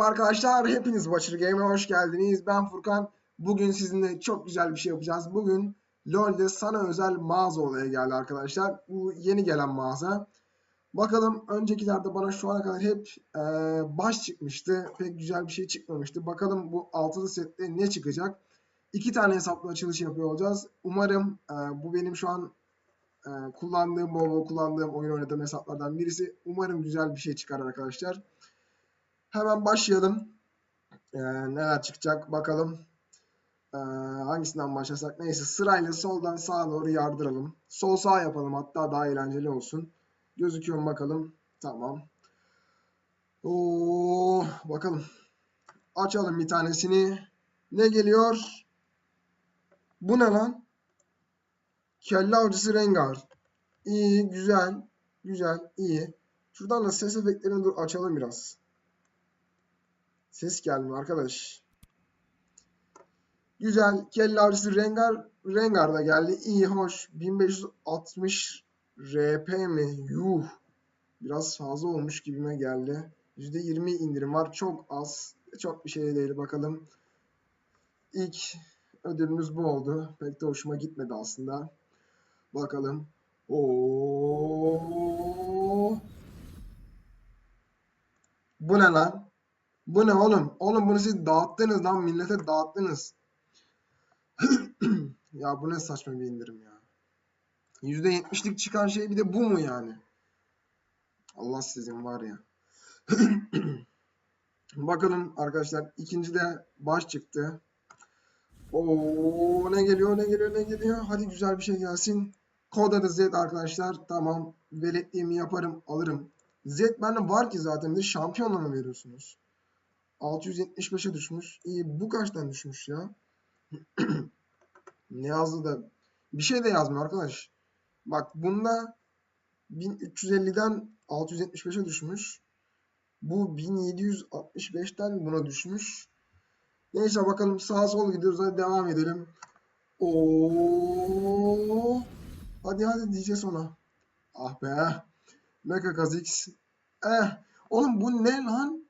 Arkadaşlar hepiniz Watcher Game'e hoş geldiniz. Ben Furkan. Bugün sizinle çok güzel bir şey yapacağız. Bugün LoL'de sana özel mağaza olaya geldi arkadaşlar. Bu yeni gelen mağaza. Bakalım öncekilerde bana şu ana kadar hep e, baş çıkmıştı. Pek güzel bir şey çıkmamıştı. Bakalım bu altılı sette ne çıkacak? İki tane hesapla açılış yapıyor olacağız. Umarım e, bu benim şu an e, kullandığım, bol kullandığım, oyun oynadığım hesaplardan birisi. Umarım güzel bir şey çıkar arkadaşlar. Hemen başlayalım. Ee, neler çıkacak bakalım. Ee, hangisinden başlasak? Neyse sırayla soldan sağa doğru yardıralım. Sol sağ yapalım hatta daha eğlenceli olsun. Gözüküyor bakalım. Tamam. Oo, bakalım. Açalım bir tanesini. Ne geliyor? Bu ne lan? Kelle avcısı Rengar. İyi, güzel. Güzel, iyi. Şuradan da ses efektlerini dur açalım biraz. Ses gelmiyor arkadaş. Güzel. Kelle avcısı Rengar. Rengar da geldi. İyi hoş. 1560 RP mi? Yuh. Biraz fazla olmuş gibime geldi. %20 indirim var. Çok az. Çok bir şey değil. Bakalım. İlk ödülümüz bu oldu. Pek de hoşuma gitmedi aslında. Bakalım. Oo. Bu ne lan? Bu ne oğlum? Oğlum bunu siz dağıttınız lan millete dağıttınız. ya bu ne saçma bir indirim ya. %70'lik çıkan şey bir de bu mu yani? Allah sizin var ya. Bakalım arkadaşlar ikinci de baş çıktı. Oo ne geliyor ne geliyor ne geliyor. Hadi güzel bir şey gelsin. Kod adı Z arkadaşlar. Tamam. Veletliğimi yaparım alırım. Z bende var ki zaten. Bir şampiyonla mı veriyorsunuz? 675'e düşmüş. İyi bu kaçtan düşmüş ya? ne yazdı da bir şey de yazmıyor arkadaş. Bak bunda 1350'den 675'e düşmüş. Bu 1765'ten buna düşmüş. Neyse bakalım sağa sola gidiyoruz. Hadi devam edelim. Oo. Hadi hadi diyeceğiz ona. Ah be. Mecha Kha'Zix. Eh. Oğlum bu ne lan?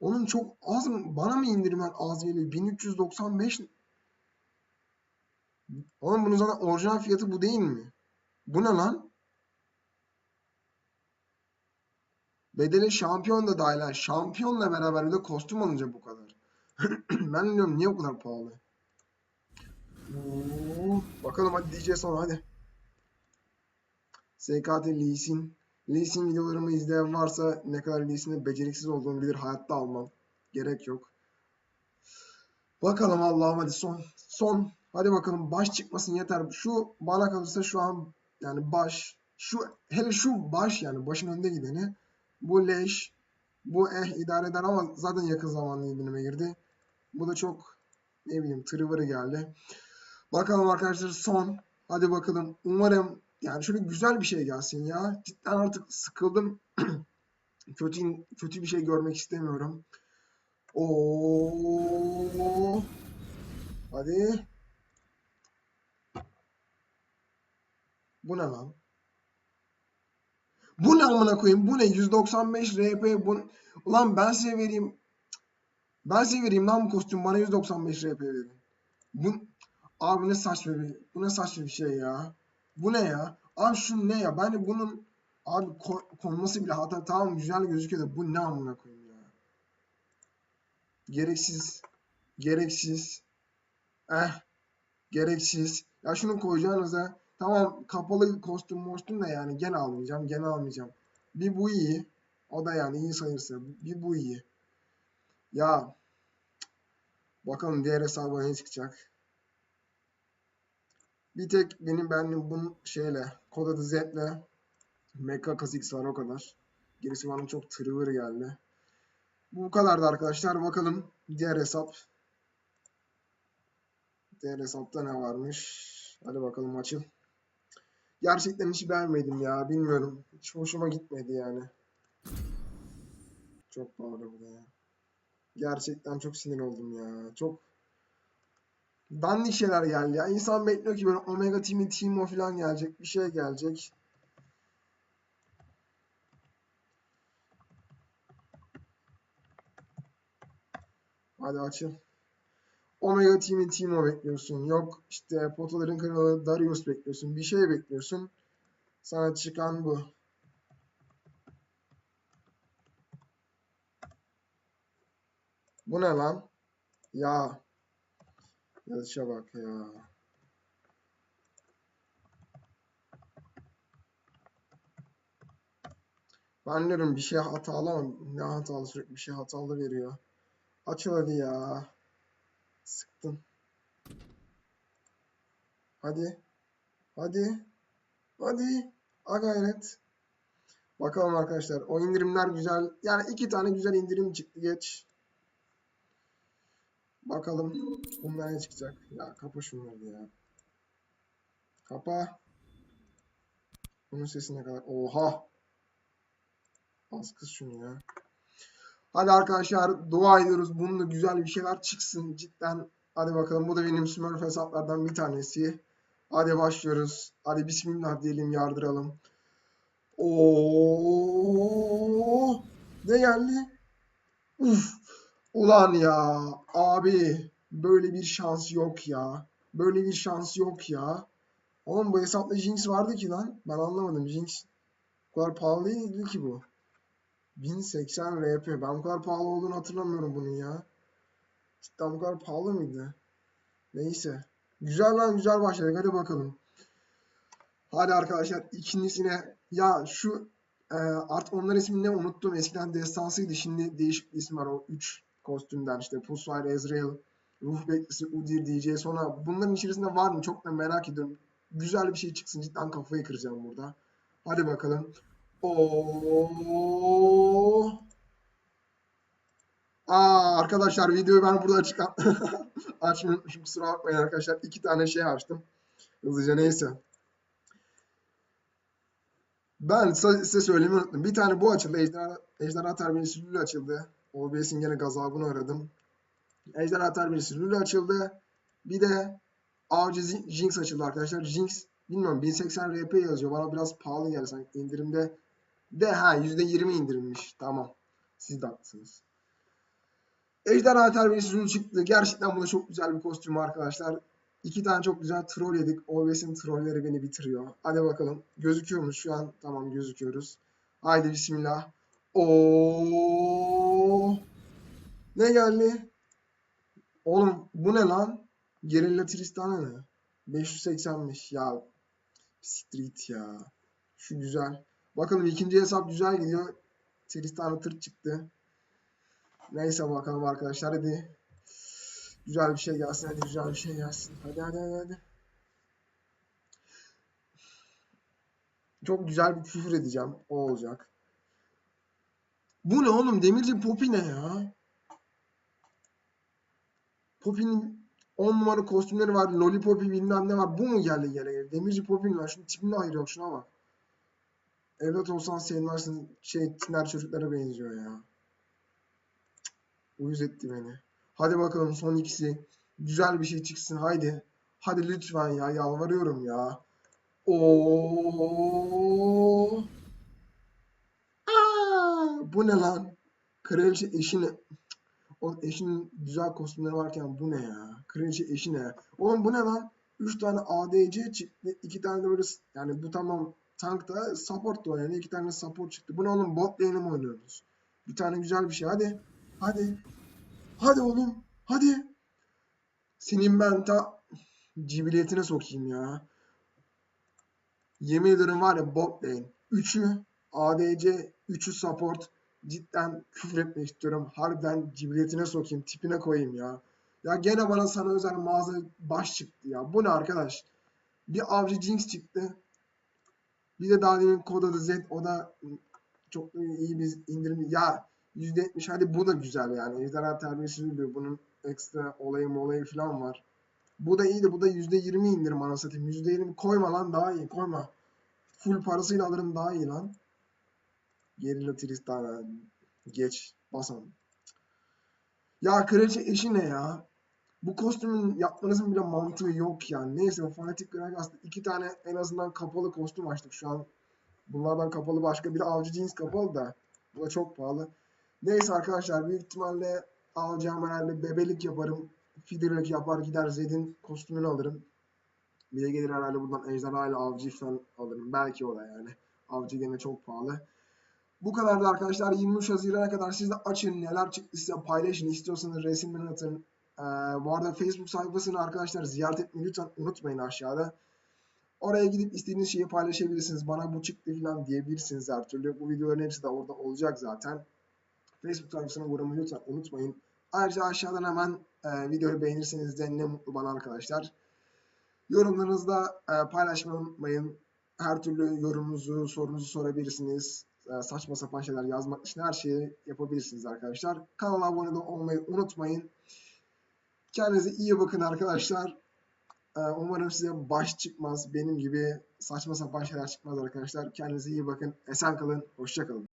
Onun çok az mı? Bana mı indirmen az geliyor? 1395 Oğlum bunun zaten orijinal fiyatı bu değil mi? Bu ne lan? Bedeli şampiyon da dahil. Şampiyonla beraber bir de kostüm alınca bu kadar. ben diyorum niye bu kadar pahalı? Oo, bakalım hadi diyeceğiz sonra hadi. SKT Lee Sin. Lee Sin videolarımı izleyen varsa ne kadar Lee Sin'in beceriksiz olduğunu bilir. Hayatta almam. Gerek yok. Bakalım Allah'ım hadi son. Son. Hadi bakalım baş çıkmasın yeter. Şu bana kalırsa şu an yani baş. Şu hele şu baş yani başın önünde gideni. Bu leş. Bu eh idare eder ama zaten yakın zamanda indirime girdi. Bu da çok ne bileyim tırıvırı geldi. Bakalım arkadaşlar son. Hadi bakalım. Umarım yani şöyle güzel bir şey gelsin ya. Cidden artık sıkıldım. kötü kötü bir şey görmek istemiyorum. Oo. Hadi. Bu ne lan? Bu ne amına koyayım? Bu ne? 195 RP bu. Ulan ben size vereyim. Ben size vereyim lan bu kostüm. Bana 195 RP verin. Bu Abi ne saçma bir bu ne saçma bir şey ya. Bu ne ya? Abi şu ne ya? Ben de bunun abi ko konması bile hata tamam güzel gözüküyor da bu ne amına koyayım ya. Gereksiz. Gereksiz. Eh. Gereksiz. Ya şunu koyacağınıza tamam kapalı kostüm mostüm de yani gene almayacağım. Gene almayacağım. Bir bu iyi. O da yani iyi sayılırsa. Bir bu iyi. Ya bakalım diğer hesaba ne çıkacak. Bir tek benim beğendiğim bunun şeyle kod adı Z'le Mecha Kha'Zix var o kadar. Gerisi bana çok tırıvır geldi. Bu kadardı arkadaşlar. Bakalım diğer hesap. Diğer hesapta ne varmış? Hadi bakalım açıl. Gerçekten hiç beğenmedim ya. Bilmiyorum. Hiç hoşuma gitmedi yani. Çok pahalı bu da ya. Gerçekten çok sinir oldum ya. Çok dandik şeyler geldi ya. İnsan bekliyor ki böyle Omega Team'in Teamo falan gelecek. Bir şey gelecek. Hadi açıl. Omega Team'i Timo bekliyorsun. Yok işte Potaların kralı Darius bekliyorsun. Bir şey bekliyorsun. Sana çıkan bu. Bu ne lan? Ya. Yazışa bak ya. Ben diyorum bir şey hatalı ama ne hatalı sürekli bir şey hatalı veriyor. Açıl hadi ya. Sıktın. Hadi. Hadi. Hadi. A gayret. Bakalım arkadaşlar. O indirimler güzel. Yani iki tane güzel indirim çıktı geç. Bakalım bunlar ne çıkacak. Ya kapa şunları ya. Kapa. Bunun sesi ne kadar? Oha. Az kız şunu ya. Hadi arkadaşlar dua ediyoruz. Bununla güzel bir şeyler çıksın cidden. Hadi bakalım bu da benim Smurf hesaplardan bir tanesi. Hadi başlıyoruz. Hadi bismillah diyelim yardıralım. Oo! Ne geldi? Uf! Ulan ya abi böyle bir şans yok ya. Böyle bir şans yok ya. Oğlum bu hesapta Jinx vardı ki lan. Ben anlamadım. Jinx bu kadar pahalı değildi ki bu. 1080 RP. Ben bu kadar pahalı olduğunu hatırlamıyorum bunun ya. Cidden bu kadar pahalı mıydı? Neyse. Güzel lan güzel başladık. Hadi bakalım. Hadi arkadaşlar ikincisine ya şu e, artık onların ismini ne unuttum. Eskiden destansıydı. Şimdi değişik bir isim var o 3 kostümden işte Pulsar, Ezreal, Ruh Beklisi, Udyr diyeceğiz. Sonra bunların içerisinde var mı? Çok da merak ediyorum. Güzel bir şey çıksın. Cidden kafayı kıracağım burada. Hadi bakalım. Oo. Aa arkadaşlar videoyu ben burada açık açmayı unutmuşum kusura bakmayın arkadaşlar. iki tane şey açtım. Hızlıca neyse. Ben size söylemeyi unuttum. Bir tane bu açıldı. Ejderha, Ejderha Terbiyesi açıldı. OBS'in gene gazabını aradım. Ejderha Terbiyesi Lül açıldı. Bir de Avcı Jinx açıldı arkadaşlar. Jinx bilmiyorum 1080 RP yazıyor. Bana biraz pahalı geldi sanki indirimde. De ha %20 indirilmiş. Tamam. Siz de haklısınız. Ejderha Terbiyesi Lül çıktı. Gerçekten bu da çok güzel bir kostüm arkadaşlar. İki tane çok güzel troll yedik. OBS'in trolleri beni bitiriyor. Hadi bakalım. Gözüküyor mu şu an? Tamam gözüküyoruz. Haydi bismillah. Oo. Ne geldi? Oğlum bu ne lan? Gerilla Tristana ne? 585 ya. Street ya. Şu güzel. Bakalım ikinci hesap güzel gidiyor. Tristana tır çıktı. Neyse bakalım arkadaşlar hadi. Güzel bir şey gelsin hadi güzel bir şey gelsin. Hadi hadi hadi hadi. Çok güzel bir küfür edeceğim. O olacak. Bu ne oğlum? Demirci Poppy ne ya? Poppy'nin 10 numara kostümleri var. Lollipoppy bilmem ne var. Bu mu geldi gene? Demirci Poppy'nin var. Şunun tipini ayırıyor. Şuna bak. Evlat olsan sevmezsin. Şey, tiner çocuklara benziyor ya. Uyuz etti beni. Hadi bakalım son ikisi. Güzel bir şey çıksın. Haydi. Hadi lütfen ya. Yalvarıyorum ya. Oo. Bu ne lan? Kraliçe eşini o eşinin güzel kostümleri varken bu ne ya? Kraliçe eşi ne? Oğlum bu ne lan? 3 tane ADC çıktı. 2 tane de böyle yani bu tamam tankta support da oynadı. 2 tane support çıktı. Bu ne oğlum? Bot lane'e mi oynuyoruz? Bir tane güzel bir şey. Hadi. Hadi. Hadi oğlum. Hadi. Senin ben ta cibiliyetine sokayım ya. Yemin ederim var ya bot lane. 3'ü ADC, 3'ü support. Cidden küfür etmek istiyorum. Harbiden cibiliyetine sokayım, tipine koyayım ya. Ya gene bana sana özel mağaza baş çıktı ya. Bu ne arkadaş? Bir avcı Jinx çıktı. Bir de daha demin kod adı Z. O da çok iyi bir indirim. Ya %70 hadi bu da güzel yani. Ejderha terbiyesi diyor. Bunun ekstra olayı olayı falan var. Bu da iyiydi. Bu da %20 indirim ana satayım. %20 koyma lan daha iyi. Koyma. Full parasıyla alırım daha iyi lan. Gerilla Tristana. Geç. Basan. Ya kraliçe eşi ne ya? Bu kostümün yapmanızın bile mantığı yok yani. Neyse Fanatic Gragas'ta iki tane en azından kapalı kostüm açtık şu an. Bunlardan kapalı başka bir avcı cins kapalı da. Bu da çok pahalı. Neyse arkadaşlar büyük ihtimalle alacağım herhalde bebelik yaparım. Fidirlik yapar gider Zed'in kostümünü alırım. Bir de gelir herhalde buradan ejderha ile avcı falan alırım. Belki o da yani. Avcı gene çok pahalı. Bu kadar da arkadaşlar 23 Haziran'a kadar siz de açın neler çıktı size paylaşın istiyorsanız resimlerini atın. Ee, bu arada Facebook sayfasını arkadaşlar ziyaret etmeyi lütfen unutmayın aşağıda. Oraya gidip istediğiniz şeyi paylaşabilirsiniz. Bana bu çıktı falan diyebilirsiniz her türlü. Bu videoların hepsi de orada olacak zaten. Facebook sayfasına uğramayı lütfen unutmayın. Ayrıca aşağıdan hemen e, videoyu beğenirseniz de ne mutlu bana arkadaşlar. Yorumlarınızda e, paylaşmayı unutmayın. Her türlü yorumunuzu, sorunuzu sorabilirsiniz. E, saçma sapan şeyler yazmak için her şeyi yapabilirsiniz arkadaşlar. Kanala abone de olmayı unutmayın. Kendinize iyi bakın arkadaşlar. E, umarım size baş çıkmaz. Benim gibi saçma sapan şeyler çıkmaz arkadaşlar. Kendinize iyi bakın. Esen kalın. Hoşça kalın.